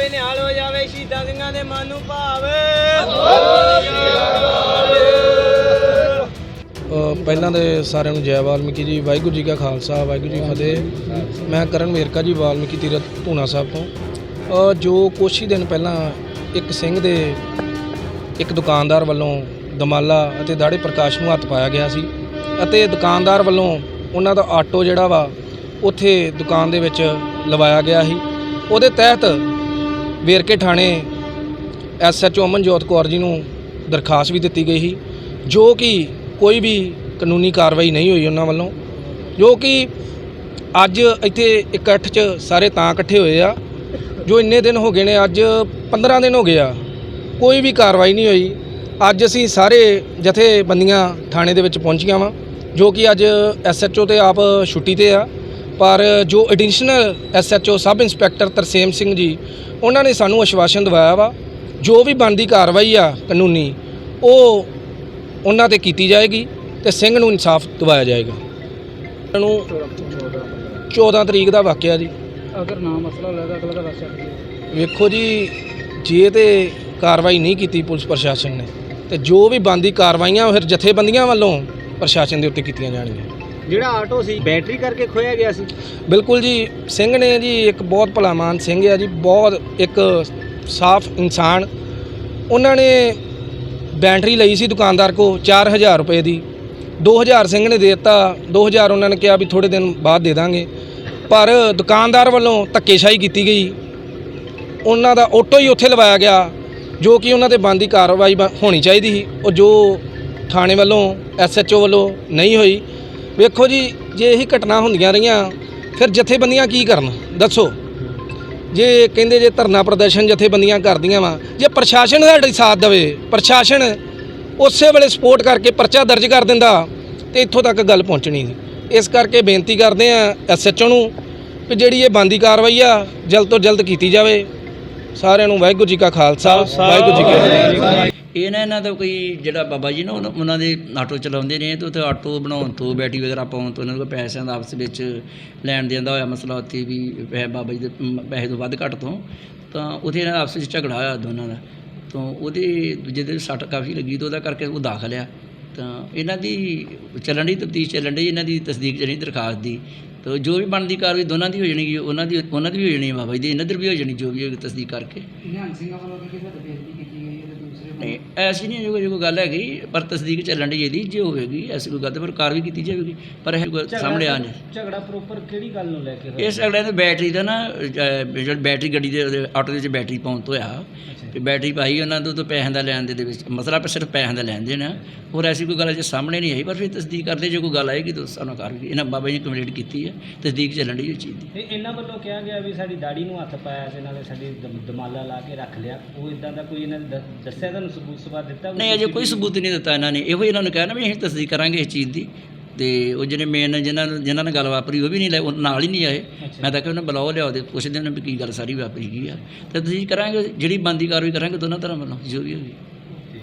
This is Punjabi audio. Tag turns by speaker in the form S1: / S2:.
S1: ਨਿਹਾਲ ਹੋ ਜਾਵੇ ਸ਼ਹੀਦਾਂ ਸਿੰਘਾਂ ਦੇ ਮਨ ਨੂੰ ਭਾਵੇ।
S2: ਪਹਿਲਾਂ ਦੇ ਸਾਰਿਆਂ ਨੂੰ ਜੈ ਵਾਲਮੀਕੀ ਜੀ, ਵਾਹਿਗੁਰੂ ਜੀ ਕਾ ਖਾਲਸਾ, ਵਾਹਿਗੁਰੂ ਜੀ ਫਤਿਹ। ਮੈਂ ਕਰਨ ਵੇਰਕਾ ਜੀ, ਵਾਲਮੀਕੀ ਤੀਰਥ ਧੂਣਾ ਸਾਹਿਬ ਤੋਂ। ਜੋ ਕੁਛ ਹੀ ਦਿਨ ਪਹਿਲਾਂ ਇੱਕ ਸਿੰਘ ਦੇ ਇੱਕ ਦੁਕਾਨਦਾਰ ਵੱਲੋਂ ਦਮਾਲਾ ਅਤੇ ਦਾੜੇ ਪ੍ਰਕਾਸ਼ ਨੂੰ ਹੱਥ ਪਾਇਆ ਗਿਆ ਸੀ ਅਤੇ ਦੁਕਾਨਦਾਰ ਵੱਲੋਂ ਉਹਨਾਂ ਦਾ ਆਟੋ ਜਿਹੜਾ ਵਾ, ਉੱਥੇ ਦੁਕਾਨ ਦੇ ਵਿੱਚ ਲਵਾਇਆ ਗਿਆ ਸੀ। ਉਹਦੇ ਤਹਿਤ ਵੇਰਕੇ ਥਾਣੇ ਐਸਐਚਓ ਅਮਨਜੋਤ ਕੌਰ ਜੀ ਨੂੰ ਦਰਖਾਸਤ ਵੀ ਦਿੱਤੀ ਗਈ ਸੀ, ਜੋ ਕਿ ਕੋਈ ਵੀ ਕਾਨੂੰਨੀ ਕਾਰਵਾਈ ਨਹੀਂ ਹੋਈ ਉਹਨਾਂ ਵੱਲੋਂ, ਜੋ ਕਿ ਅੱਜ ਇੱਥੇ ਇਕੱਠ 'ਚ ਸਾਰੇ ਤਾਂ ਇਕੱਠੇ ਹੋਏ ਆ, ਜੋ ਇੰਨੇ ਦਿਨ ਹੋ ਗਏ ਨੇ, ਅੱਜ 15 ਦਿਨ ਹੋ ਗਏ ਆ, ਕੋਈ ਵੀ ਕਾਰਵਾਈ ਨਹੀਂ ਹੋਈ। ਅੱਜ ਅਸੀਂ ਸਾਰੇ ਜਥੇਬੰਦੀਆਂ ਥਾਣੇ ਦੇ ਵਿੱਚ ਪਹੁੰਚੀਆਂ ਵਾਂ, ਜੋ ਕਿ ਅੱਜ ਐਸਐਚਓ ਤੇ ਆਪ ਛੁੱਟੀ ਤੇ ਆ। ਪਰ ਜੋ additional SHO sub inspector Tarsem Singh ji ਉਹਨਾਂ ਨੇ ਸਾਨੂੰ ਆਸ਼ਵਾਸਨ ਦਿਵਾਇਆ ਵਾ ਜੋ ਵੀ ਬਣਦੀ ਕਾਰਵਾਈ ਆ ਕਾਨੂੰਨੀ ਉਹ ਉਹਨਾਂ ਤੇ ਕੀਤੀ ਜਾਏਗੀ ਤੇ ਸਿੰਘ ਨੂੰ ਇਨਸਾਫ ਦਿਵਾਇਆ ਜਾਏਗਾ। ਨੂੰ 14 ਤਰੀਕ ਦਾ ਵਾਕਿਆ ਜੀ।
S3: ਅਗਰ ਨਾ ਮਸਲਾ ਲੱਗਦਾ ਅਗਲਾ ਦਾ ਸਕਦੇ
S2: ਵੇਖੋ ਜੀ ਜੇ ਤੇ ਕਾਰਵਾਈ ਨਹੀਂ ਕੀਤੀ ਪੁਲਿਸ ਪ੍ਰਸ਼ਾਸਨ ਨੇ ਤੇ ਜੋ ਵੀ ਬੰਦੀ ਕਾਰਵਾਈਆਂ ਫਿਰ ਜਥੇਬੰਦੀਆਂ ਵੱਲੋਂ ਪ੍ਰਸ਼ਾਸਨ ਦੇ ਉੱਤੇ ਕੀਤੀਆਂ ਜਾਣਗੀਆਂ।
S1: ਜਿਹੜਾ ਆਟੋ ਸੀ, ਬੈਟਰੀ ਕਰਕੇ ਖੋਇਆ ਗਿਆ ਸੀ?
S2: ਬਿਲਕੁਲ ਜੀ, ਸਿੰਘ ਨੇ ਜੀ ਇੱਕ ਬਹੁਤ ਭਲਾਮਾਨ ਸਿੰਘ ਹੈ ਜੀ, ਬਹੁਤ ਇੱਕ ਸਾਫ਼ ਇਨਸਾਨ। ਉਹਨਾਂ ਨੇ ਬੈਟਰੀ ਲਈ ਸੀ ਦੁਕਾਨਦਾਰ ਕੋ 4000 ਰੁਪਏ ਦੀ। 2000 ਸਿੰਘ ਨੇ ਦੇ ਦਿੱਤਾ 2000 ਉਹਨਾਂ ਨੇ ਕਿਹਾ ਵੀ ਥੋੜੇ ਦਿਨ ਬਾਅਦ ਦੇ ਦਾਂਗੇ। ਪਰ ਦੁਕਾਨਦਾਰ ਵੱਲੋਂ ਧੱਕੇਸ਼ਾਹੀ ਕੀਤੀ ਗਈ। ਉਹਨਾਂ ਦਾ ਆਟੋ ਹੀ ਉੱਥੇ ਲਵਾਇਆ ਗਿਆ, ਜੋ ਕਿ ਉਹਨਾਂ ਤੇ ਬੰਦੀ ਕਾਰਵਾਈ ਬ- ਹੋਣੀ ਚਾਹੀਦੀ ਸੀ। ਉਹ ਜੋ ਥਾਣੇ ਵੱਲੋਂ ਐਸਐਚਓ ਵੱਲੋਂ ਨਹੀਂ ਹੋਈ ਵੇਖੋ ਜੀ ਜੇ ਇਹੀ ਘਟਨਾ ਹੁੰਦੀਆਂ ਰਹੀਆਂ ਫਿਰ ਜਥੇਬੰਦੀਆਂ ਕੀ ਕਰਨ? ਦੱਸੋ। ਜੇ ਕਹਿੰਦੇ ਜੇ ਧਰਨਾ ਪ੍ਰਦਰਸ਼ਨ ਜਥੇਬੰਦੀਆਂ ਕਰਦੀਆਂ ਵਾ ਜੇ ਪ੍ਰਸ਼ਾਸਨ ਸਾਡੇ ਸਾਥ ਦੇਵੇ ਪ੍ਰਸ਼ਾਸਨ ਉਸੇ ਵੇਲੇ ਸਪੋਰਟ ਕਰਕੇ ਪਰਚਾ ਦਰਜ ਕਰ ਦਿੰਦਾ ਤੇ ਇੱਥੋਂ ਤੱਕ ਗੱਲ ਪਹੁੰਚਣੀ ਸੀ ਇਸ ਕਰਕੇ ਬੇਨਤੀ ਕਰਦੇ ਆ ਐਸਐਚਓ ਨੂੰ ਕਿ ਜਿਹੜੀ ਇਹ ਬੰਦੀ ਕਾਰਵਾਈ ਆ ਜਲਦ ਤੋਂ ਜਲਦ ਕੀਤੀ ਜਾਵੇ। ਸਾਰਿਆਂ ਨੂੰ ਵਾਹਿਗੁਰੂ ਜੀ ਕਾ ਖਾਲਸਾ। ਵਾਹਿਗੁਰੂ ਜੀ ਕੀ ਫਤਿਹ।
S4: ਇਹ ਨਾ ਇਹਨਾਂ ਦਾ ਕੋਈ ਜਿਹੜਾ ਬਾਬਾ ਜੀ ਨਾ ਉਹਨਾਂ- ਉਹਨਾਂ ਦੇ ਆਟੋ ਚਲਾਉਂਦੇ ਨੇ, ਤੇ ਉੱਥੇ ਆਟੋ ਬਣਾਉਣ ਤੋਂ ਬੈਟਰੀ ਵਗੈਰਾ ਪਾਉਣ ਤੋਂ ਇਹਨਾਂ ਨੂੰ ਕੋਈ ਪੈਸਿਆਂ ਦਾ ਆਪਸ ਵਿੱਚ ਲੈਣ ਦੇਣ ਦਾ ਹੋਇਆ ਮਸਲਾ, ਉੱਥੇ ਵੀ ਪੈਸੇ ਬਾਬਾ ਜੀ ਦੇ ਪੈਸੇ ਤੋਂ ਵੱਧ ਘੱਟ ਤੋਂ, ਤਾਂ ਉੱਥੇ ਇਹਨਾਂ ਦਾ ਆਪਸ ਵਿੱਚ ਝਗੜਾ ਹੋਇਆ ਦੋਨਾਂ ਦਾ। ਤਾਂ ਉਹਦੇ ਦੂਜੇ ਦੇ ਸੱਟ ਕਾਫੀ ਲੱਗੀ, ਤਾਂ ਉਹਦਾ ਕਰਕੇ ਉਹ ਦਾਖਲ ਆ। ਤਾਂ ਇਹਨਾਂ ਦੀ ਚੱਲਣ ਦੀ ਤਫਤੀਸ਼ ਚੱਲਣ ਦੀ ਇਹਨਾਂ ਦੀ ਤਸਦੀਕ ਜਿਹੜੀ ਦਰਖਾਸਤ ਦੀ ਤਾਂ ਜੋ ਵੀ ਬਣਦੀ ਕਾਰਵਾਈ ਦੋਨਾਂ ਦੀ ਹੋ ਜਾਣੀ ਉਹਨਾਂ ਦੀ ਉਹਨਾਂ ਦੀ ਵੀ ਹੋ ਜਾਣੀ ਹੈ ਬਾਬਾ ਜੀ ਦੀ ਇਹਨਾਂ ਦੀ ਵੀ ਹੋ ਜਾਣੀ ਜੋ ਵੀ ਹੋਏਗੀ ਤਸਦੀਕ ਕਰਕੇ।
S3: ਨਿਹੰਗ ਸਿੰਘਾਂ ਵੱਲੋਂ ਕਿ ਕਿਸੇ ਬੇਇੱਜ਼ਤੀ ਕੀਤੀ ਗਈ ਹੈ ਤੇ ਦੂਸਰੇ
S4: ਨਹੀਂ ਐਸੀ ਨਹੀਂ ਜੋ ਕੋਈ ਗੱਲ ਹੈਗੀ ਪਰ ਤਸਦੀਕ ਚੱਲਣ ਦੀ ਇਹਦੀ ਜੇ ਹੋਵੇਗੀ ਐਸੀ ਕੋਈ ਗੱਲ ਤੇ ਪਰ ਕਾਰਵਾਈ ਕੀਤੀ ਜਾਵੇਗੀ ਪਰ ਇਹ ਸਾਹਮਣੇ ਆ ਨਹੀਂ
S1: ਝਗੜਾ ਪ੍ਰੋਪਰ ਕਿਹੜੀ ਗੱਲ ਨੂੰ ਲੈ ਕੇ
S4: ਇਸ ਅਗਲੇ ਨੇ ਬੈਟਰੀ ਦਾ ਨਾ ਜਿਹੜੀ ਬੈਟਰੀ ਗੱਡੀ ਦੇ ਆਟੋ ਦੇ ਵਿੱਚ ਬੈਟਰੀ ਪਾਉਣ ਤੋਂ ਆ ਤੇ ਬੈਟਰੀ ਪਾਈ ਉਹਨਾਂ ਤੋਂ ਤਾਂ ਪੈਸਿਆਂ ਦਾ ਲੈਣ ਦੇ ਦੇ ਵਿੱਚ ਮਸਲਾ ਪਰ ਸਿਰਫ ਪੈਸਿਆਂ ਦਾ ਲੈਣ ਦੇਣਾ ਹੋਰ ਐਸੀ ਕੋਈ ਗੱਲ ਅਜੇ ਸਾਹਮਣੇ ਨਹੀਂ ਆਈ ਪਰ ਫਿਰ ਤਸਦੀਕ ਕਰਦੇ ਜੇ ਕੋਈ ਗੱਲ ਆਏਗੀ ਤਾਂ ਸਾਨੂੰ ਕਾਰਵਾਈ ਇਹਨਾਂ ਬਾਬਾ ਜੀ ਨੇ ਕੰਪਲੀਟ ਕੀਤੀ ਹੈ ਤਸਦੀਕ ਚੱਲਣ ਦੀ ਇਹ ਚੀਜ਼ ਦੀ।
S1: ਤੇ ਇਹਨਾਂ ਵੱਲੋਂ ਕਿਹਾ ਗਿਆ ਵੀ ਸਾਡੀ ਦਾੜੀ ਨੂੰ ਹੱਥ ਪਾਇਆ ਸੀ ਇਹਨਾਂ ਨੇ ਸਾਡੀ ਦਮ- ਦਮਾਲਾ ਲਾ ਕੇ ਰੱਖ ਲਿਆ। ਉਹ ਇਦਾਂ ਦਾ ਕੋਈ ਇਹਨਾਂ ਨੇ ਦ- ਦੱਸਿਆ ਤੁਹਾਨੂੰ ਸਬੂਤ ਸਬੂਤ ਦਿੱਤਾ
S4: ਨਹੀਂ ਅਜੇ ਕੋਈ ਸਬੂਤ ਨਹੀਂ ਦਿੱਤਾ ਇਹਨਾਂ ਨੇ। ਇਹੋ ਹੀ ਇਹਨਾਂ ਨੂੰ ਕਹਿਣਾ ਵੀ ਅਸੀਂ ਤਸਦੀਕ ਕਰਾਂਗੇ ਇਸ ਚੀਜ਼ ਦੀ। ਤੇ ਉਹ ਜਿਹੜੇ ਮੇਨ ਜਿਨ੍ਹਾਂ ਨੂੰ ਜਿਨ੍ਹਾਂ ਨਾਲ ਗੱਲ ਵਾਪਰੀ ਉਹ ਵੀ ਨਹੀਂ ਲੈ ਉਹ ਨਾਲ ਹੀ ਨਹੀਂ ਆਏ। ਮੈਂ ਤਾਂ ਕਿ ਉਹਨੇ ਬੁਲਾਓ ਲਿਆਓ ਦੇ ਪੁੱਛਦੇ ਨੇ ਵੀ ਕੀ ਗੱਲ ਸਾਰੀ ਵਾਪਰੀ ਗਈ ਆ। ਤੇ ਤੁਸੀਂ ਕਰਾਂਗੇ ਜਿਹੜੀ ਬੰਦੀ ਕਾਰਵਾਈ ਕਰਾਂਗੇ ਦੋਨਾਂ ਤਰ੍ਹਾਂ ਵੱਲੋਂ ਜੋ ਵੀ ਹੋਗੀ